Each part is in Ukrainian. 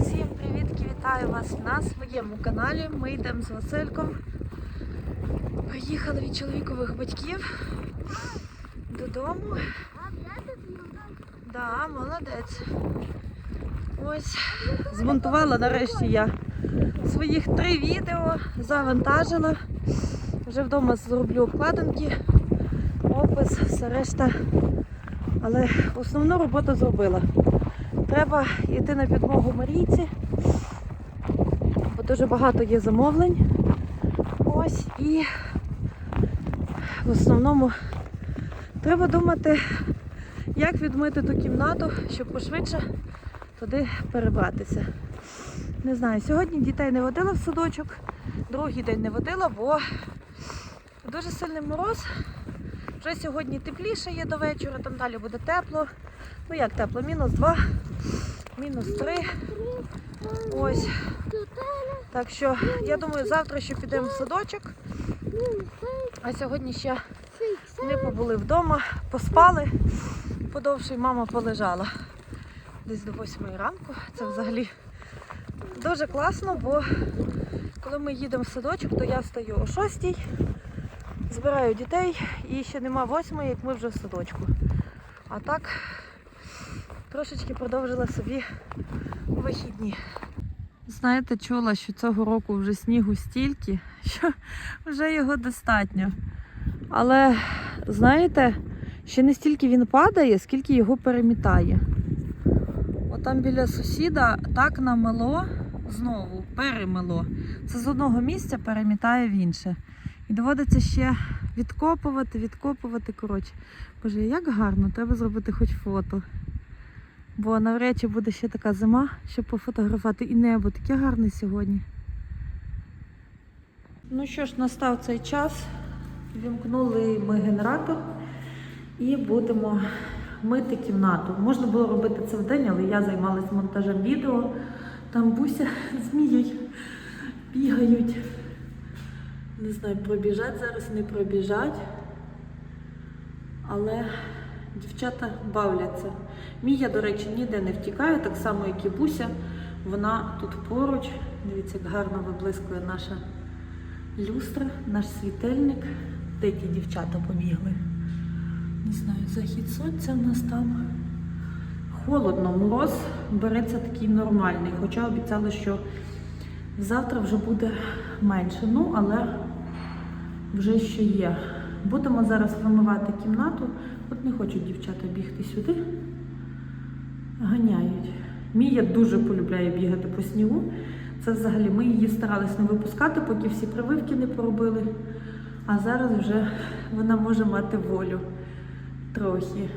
Всім привітки, вітаю вас на своєму каналі. Ми йдемо з Васильком. Приїхали від чоловікових батьків додому. Да, молодець. Ось змонтувала нарешті я своїх три відео, завантажила. Вже вдома зроблю обкладинки, опис, все решта. Але основну роботу зробила. Треба йти на підмогу Марійці, бо дуже багато є замовлень. Ось і в основному треба думати, як відмити ту кімнату, щоб пошвидше туди перебратися. Не знаю, сьогодні дітей не водила в садочок, другий день не водила, бо дуже сильний мороз. Вже сьогодні тепліше є до вечора, там далі буде тепло. Ну як тепло, мінус 2, мінус 3. Ось. Так що я думаю, завтра ще підемо в садочок, а сьогодні ще ми побули вдома, поспали, подовше мама полежала. Десь до 8 ранку. Це взагалі дуже класно, бо коли ми їдемо в садочок, то я встаю о 6, збираю дітей і ще нема 8, як ми вже в садочку. А так трошечки продовжила собі вихідні. Знаєте, чула, що цього року вже снігу стільки, що вже його достатньо. Але знаєте, ще не стільки він падає, скільки його перемітає. Отам біля сусіда так намело знову, перемело. Це з одного місця перемітає в інше. І доводиться ще відкопувати, відкопувати. Коротше, боже, як гарно, треба зробити хоч фото. Бо навряд чи буде ще така зима, щоб пофотографувати і небо таке гарне сьогодні. Ну що ж, настав цей час. Вімкнули ми генератор і будемо мити кімнату. Можна було робити це вдень, але я займалася монтажем відео. Там буся з Мією бігають. Не знаю, пробіжать зараз, не пробіжать. Але дівчата бавляться. Мія, до речі, ніде не втікає, так само, як і Буся. Вона тут поруч. Дивіться, як гарно виблискує наша люстра, наш світильник. Де ті дівчата побігли? Не знаю, захід сонця в нас там. Холодно, мороз береться такий нормальний, хоча обіцяли, що завтра вже буде менше. Ну, але вже що є. Будемо зараз вимивати кімнату. От не хочуть дівчата бігти сюди. Ганяють. Мія дуже полюбляє бігати по снігу. Це взагалі ми її старались не випускати, поки всі прививки не поробили. А зараз вже вона може мати волю трохи.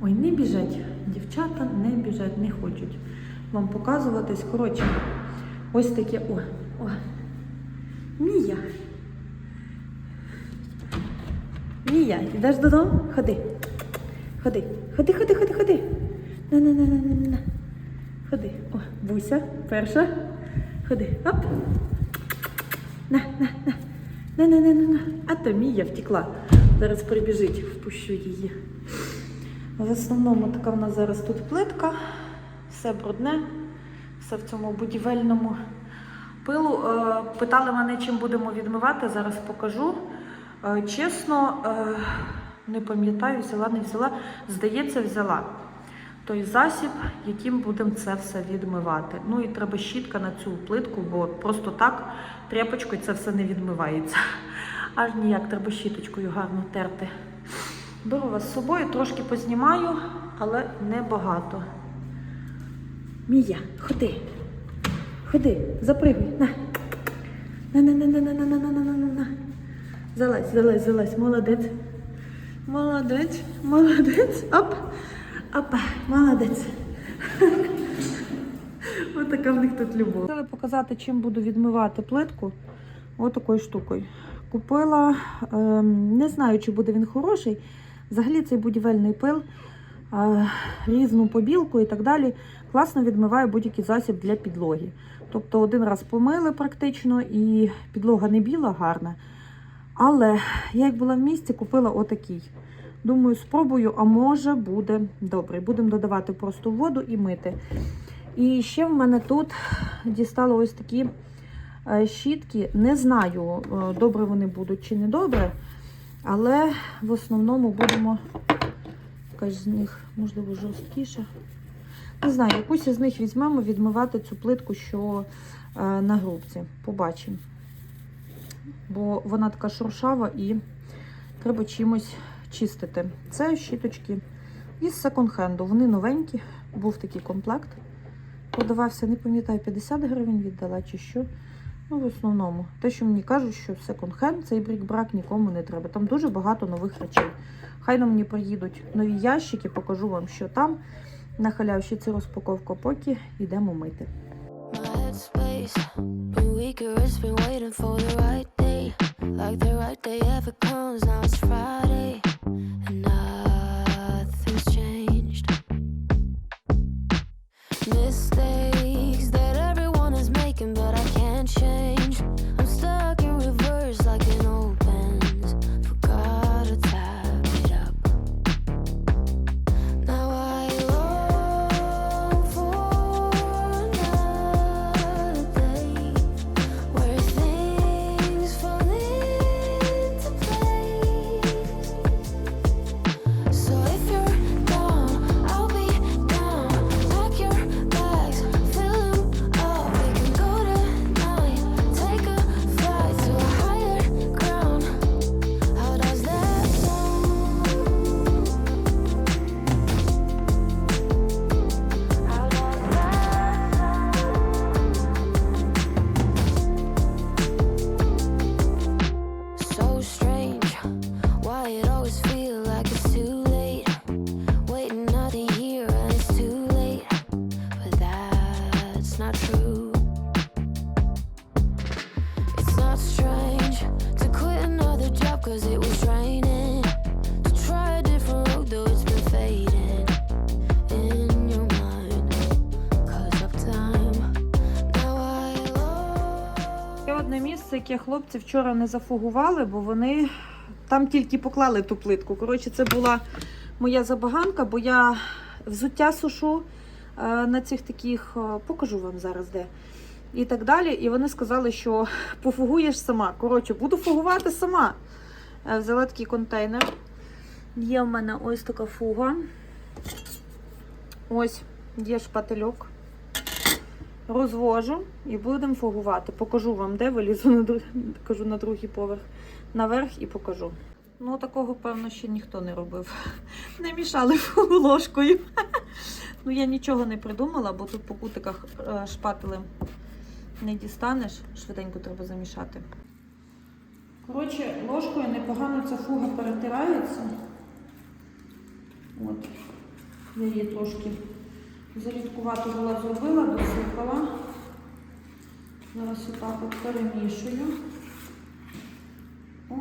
Ой, не біжать. Дівчата не біжать, не хочуть вам показуватись. Коротше, ось таке. О, о. Мія. Мія, йдеш додому? Ходи. Ходи, ходи, ходи, ходи, ходи. На, на, на, на, на, на. Ходи. О, Буся, перша. Ходи. Оп. На, на, на. На, на, на, на. А то Мія втекла. Зараз прибіжить, впущу її. В основному така в нас зараз тут плитка, все брудне, все в цьому будівельному пилу. Е, Питали мене, чим будемо відмивати, зараз покажу. Е, Чесно, е, не пам'ятаю, взяла, не взяла. Здається, взяла той засіб, яким будемо це все відмивати. Ну і треба щітка на цю плитку, бо просто так тряпочкою це все не відмивається. Аж ніяк, треба щіточкою гарно терти. Беру вас з собою, трошки познімаю, але не багато. Мія, ходи. Ходи, запригуй. На. На, Залазь, залазь, залазь, молодець. Молодець, молодець. Оп. Опа, молодець. Ось така в них тут любов. Хотіла показати, чим буду відмивати плитку. Ось такою штукою. Купила, ем, не знаю, чи буде він хороший. Взагалі цей будівельний пил, е, різну побілку і так далі. Класно відмиває будь-який засіб для підлоги. Тобто один раз помили практично і підлога не біла, гарна. Але я як була в місті, купила отакий. Думаю, спробую, а може буде добре. Будемо додавати просто воду і мити. І ще в мене тут дістали ось такі е, щітки. Не знаю, е, добре вони будуть чи не добре, але в основному будемо якась з них, можливо, жорсткіша. Не знаю, якусь із них візьмемо відмивати цю плитку, що е, на грубці. Побачимо. Бо вона така шуршава і треба чимось чистити. Це щіточки із секонд-хенду. Вони новенькі, був такий комплект. Продавався, не пам'ятаю, 50 гривень віддала чи що. Ну, в основному, те, що мені кажуть, що секонд-хенд цей брік-брак нікому не треба. Там дуже багато нових речей. Хай на мені приїдуть нові ящики, покажу вам, що там. На халявші це розпаковка, поки йдемо мити. Headspace, been weaker, it's been waiting for the right day. Like the right day ever comes, now it's Friday, and nothing's changed. Mistakes місце, хлопці вчора не зафугували, бо вони там тільки поклали ту плитку. Коротше, це була моя забаганка, бо я взуття сушу е, на цих таких, е, покажу вам зараз де. І так далі. І вони сказали, що пофугуєш сама. Коротше, буду фугувати сама. Е, Взяла такий контейнер. Є в мене ось така фуга. Ось є шпательок. Розвожу і будемо фугувати. Покажу вам, де вилізу на, друг... кажу, на другий поверх, наверх і покажу. Ну, такого, певно, ще ніхто не робив. Не мішали фугу ложкою. Ну, я нічого не придумала, бо тут по кутиках е, шпателем не дістанеш. Швиденько треба замішати. Коротше, ложкою непогано ця фуга перетирається. От. Я її трошки Зарідкувати була зробила, досипала. Зараз отак от перемішую. О.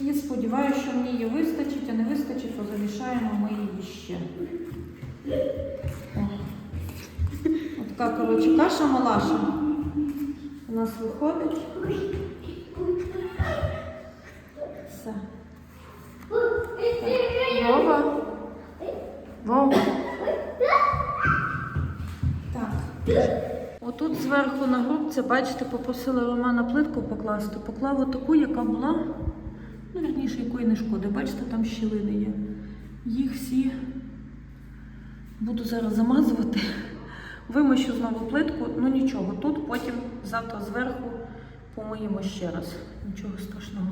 І сподіваюся, що мені її вистачить, а не вистачить, то замішаємо ми її ще. О. От така, коротше, каша малаша. У нас виходить. Все. Вова. Вова. Так. Отут зверху на грубці, бачите, попросила Романа плитку покласти. Поклав отаку, яка була, ну, вірніше, якої не шкоди. Бачите, там щілини є. Їх всі буду зараз замазувати. Вимощу знову плитку, ну нічого. Тут потім завтра зверху помиємо ще раз. Нічого страшного.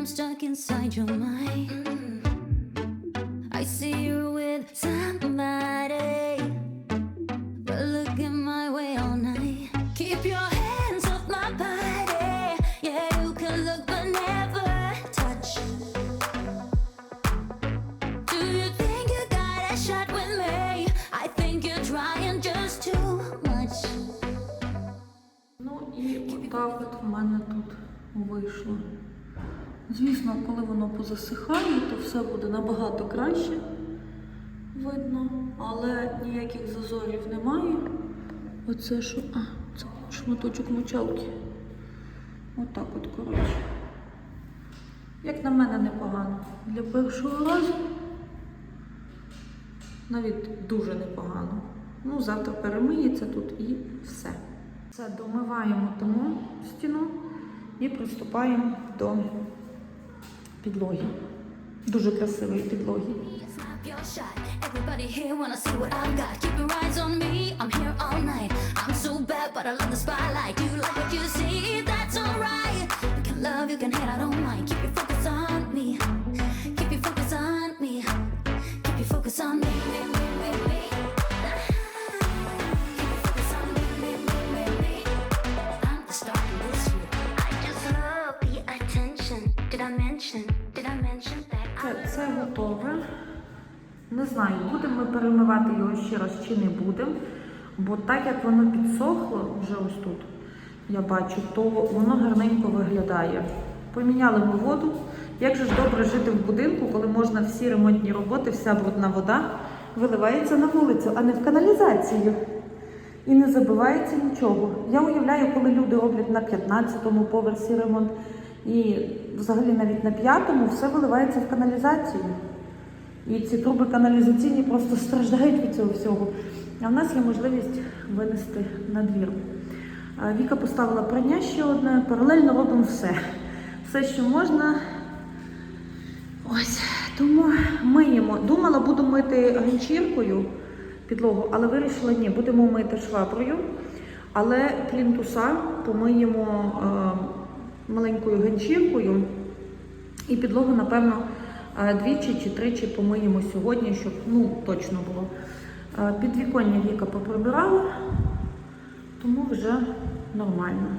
I'm stuck inside your mind. Позасихає, то все буде набагато краще. видно, але ніяких зазорів немає. Оце що? А, це шматочок мочалки. Отак от, коротше. Як на мене, непогано. Для першого разу навіть дуже непогано. Ну, завтра перемиється тут і все. Це домиваємо тому стіну і приступаємо до підлоги. Дуже красивої підлоги. Snap your Не знаю, будемо ми перемивати його ще раз чи не будемо. Бо так як воно підсохло вже ось тут, я бачу, то воно гарненько виглядає. Поміняли ми воду. Як же ж добре жити в будинку, коли можна всі ремонтні роботи, вся брудна вода виливається на вулицю, а не в каналізацію. І не забивається нічого. Я уявляю, коли люди роблять на 15-му поверсі ремонт, і взагалі навіть на п'ятому все виливається в каналізацію. І ці труби каналізаційні просто страждають від цього всього. А в нас є можливість винести на двір. Віка поставила прання ще одне, паралельно робимо все. Все, що можна. Ось, тому миємо. Думала, буду мити ганчіркою підлогу, але вирішила, ні, будемо мити шваброю. Але плінтуса помиємо е, маленькою ганчіркою. І підлогу, напевно, двічі чи тричі помиємо сьогодні, щоб ну, точно було. Е, Підвіконня Віка поприбирала, тому вже нормально.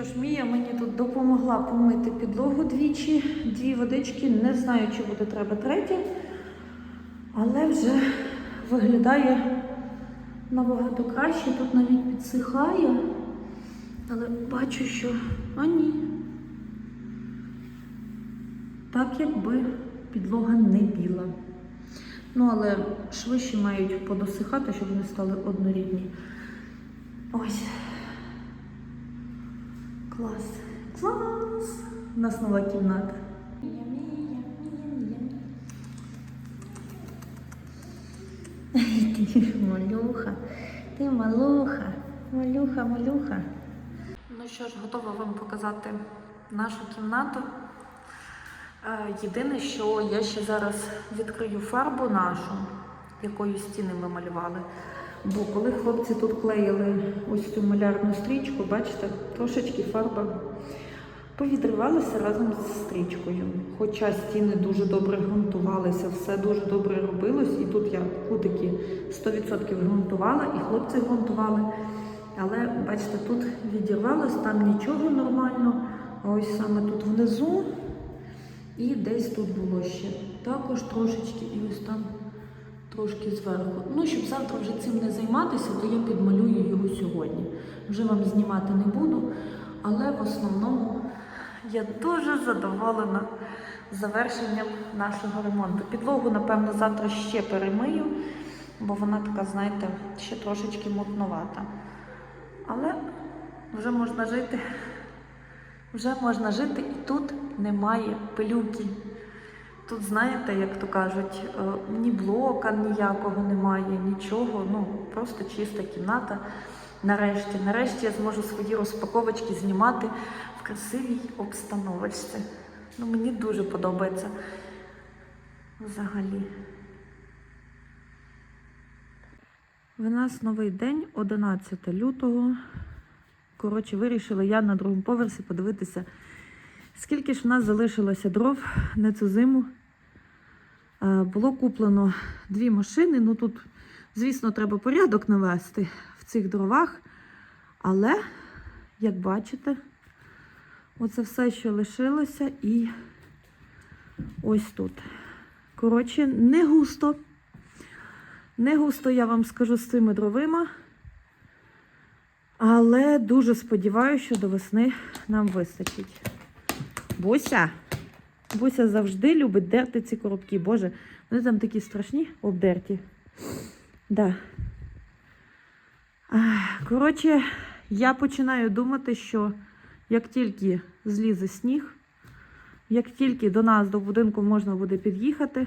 Що ж, Мія мені тут допомогла помити підлогу двічі, дві водички. Не знаю, чи буде треба третя, але вже виглядає набагато краще. Тут навіть підсихає. Але бачу, що. А ні. Так якби підлога не біла. Ну, але швидше мають подосихати, щоб вони стали однорідні. Ось. Клас. Клас! У нас нова кімната. Ти малюха, ти малуха, малюха, малюха. Ну що ж, готова вам показати нашу кімнату. Е, Єдине, що я ще зараз відкрию фарбу нашу, якою стіни ми малювали. Бо коли хлопці тут клеїли ось цю малярну стрічку, бачите, трошечки фарба повідривалася разом з стрічкою. Хоча стіни дуже добре ґрунтувалися, все дуже добре робилось, і тут я кутики 100% ґрунтувала, і хлопці ґрунтували. Але бачите, тут відірвалось, там нічого нормально. А ось саме тут внизу і десь тут було ще. Також трошечки, і ось там трошки зверху. Ну, щоб завтра вже цим не займатися, то я підмалюю його сьогодні. Вже вам знімати не буду, але в основному я дуже задоволена завершенням нашого ремонту. Підлогу, напевно, завтра ще перемию, бо вона така, знаєте, ще трошечки мутновата. Але вже можна жити. Вже можна жити і тут немає пилюки. Тут, знаєте, як то кажуть, е, ні блока ніякого немає, нічого. Ну, просто чиста кімната. Нарешті, нарешті я зможу свої розпаковочки знімати в красивій обстановочці. Ну, мені дуже подобається. Взагалі. В нас новий день, 11 лютого. Коротше, вирішила я на другому поверсі подивитися, скільки ж в нас залишилося дров на цю зиму. Е, Було куплено дві машини. Ну тут, звісно, треба порядок навести в цих дровах. Але, як бачите, оце все, що лишилося, і ось тут. Коротше, не густо. Не густо, я вам скажу, з цими дровима. Але дуже сподіваюся, що до весни нам вистачить. Буся. Буся завжди любить дерти ці коробки. Боже, вони там такі страшні, обдерті. Да. Коротше, я починаю думати, що як тільки злізе сніг, як тільки до нас, до будинку можна буде під'їхати,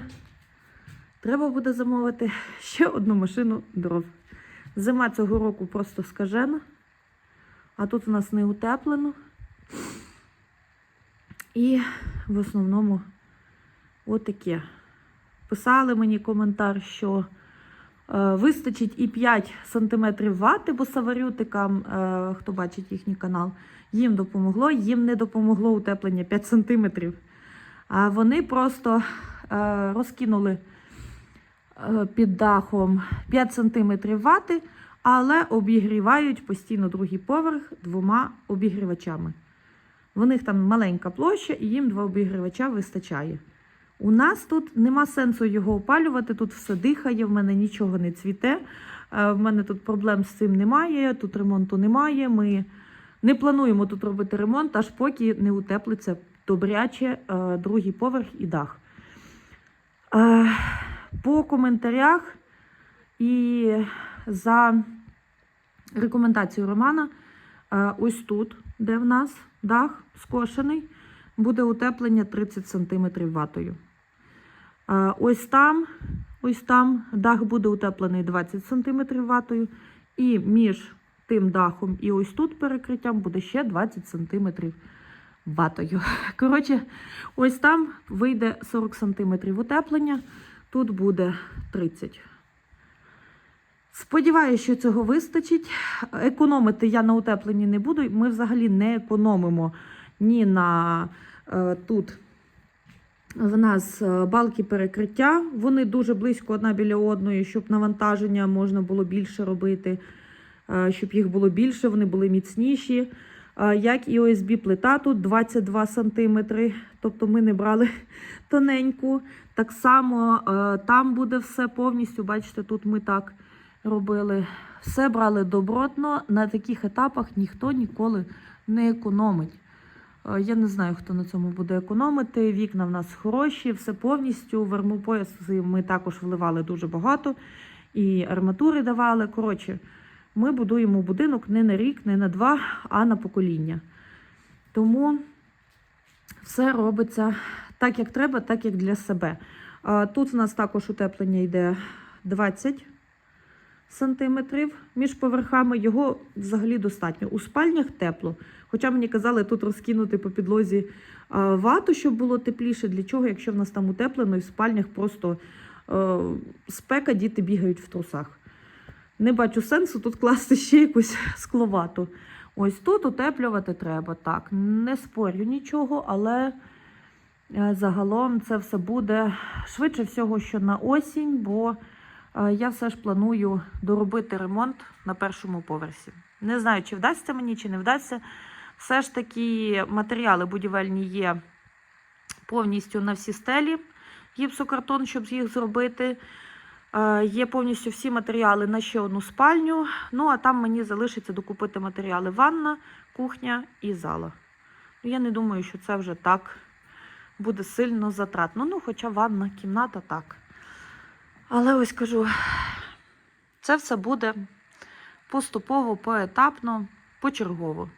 треба буде замовити ще одну машину дров. Зима цього року просто скажена, а тут у нас не утеплено. І в основному отаке. Писали мені коментар, що е, вистачить і 5 см вати, бо саварютикам, е, хто бачить їхній канал, їм допомогло, їм не допомогло утеплення 5 см. А вони просто е, розкинули е, під дахом 5 см вати, але обігрівають постійно другий поверх двома обігрівачами. В них там маленька площа, і їм два обігрівача вистачає. У нас тут нема сенсу його опалювати, тут все дихає, в мене нічого не цвіте. е, В мене тут проблем з цим немає, тут ремонту немає. Ми не плануємо тут робити ремонт, аж поки не утеплиться добряче е, другий поверх і дах. Е, По коментарях і за рекомендацією Романа, ось тут, де в нас дах скошений, буде утеплення 30 см ватою. Е, Ось там, ось там дах буде утеплений 20 см ватою, і між тим дахом і ось тут перекриттям буде ще 20 см ватою. Коротше, ось там вийде 40 см утеплення, тут буде 30 Сподіваюся, що цього вистачить. Економити я на утепленні не буду. Ми взагалі не економимо ні на е, тут. В нас е, балки перекриття, вони дуже близько одна біля одної, щоб навантаження можна було більше робити, е, щоб їх було більше, вони були міцніші. Е, Як і ОСБ плита тут 22 см, тобто ми не брали тоненьку. Так само там буде все повністю. Бачите, тут ми так робили. Все брали добротно. На таких етапах ніхто ніколи не економить. Е, Я не знаю, хто на цьому буде економити. Вікна в нас хороші, все повністю. Вермопояси ми також вливали дуже багато. І арматури давали. Коротше, ми будуємо будинок не на рік, не на два, а на покоління. Тому все робиться так, як треба, так як для себе. Тут в нас також утеплення йде 20 сантиметрів між поверхами. Його взагалі достатньо. У спальнях тепло. Хоча мені казали тут розкинути по підлозі вату, щоб було тепліше. Для чого, якщо в нас там утеплено і в спальнях просто е, спека, діти бігають в трусах. Не бачу сенсу тут класти ще якусь скловату. Ось тут утеплювати треба. Так, не спорю нічого, але е, загалом це все буде швидше всього, що на осінь, бо я все ж планую доробити ремонт на першому поверсі. Не знаю, чи вдасться мені, чи не вдасться. Все ж таки матеріали будівельні є повністю на всі стелі. Гіпсокартон, щоб їх зробити. Є повністю всі матеріали на ще одну спальню. Ну, а там мені залишиться докупити матеріали ванна, кухня і зала. Ну, я не думаю, що це вже так буде сильно затратно. Ну, хоча ванна, кімната так. Але ось кажу, це все буде поступово, поетапно, почергово.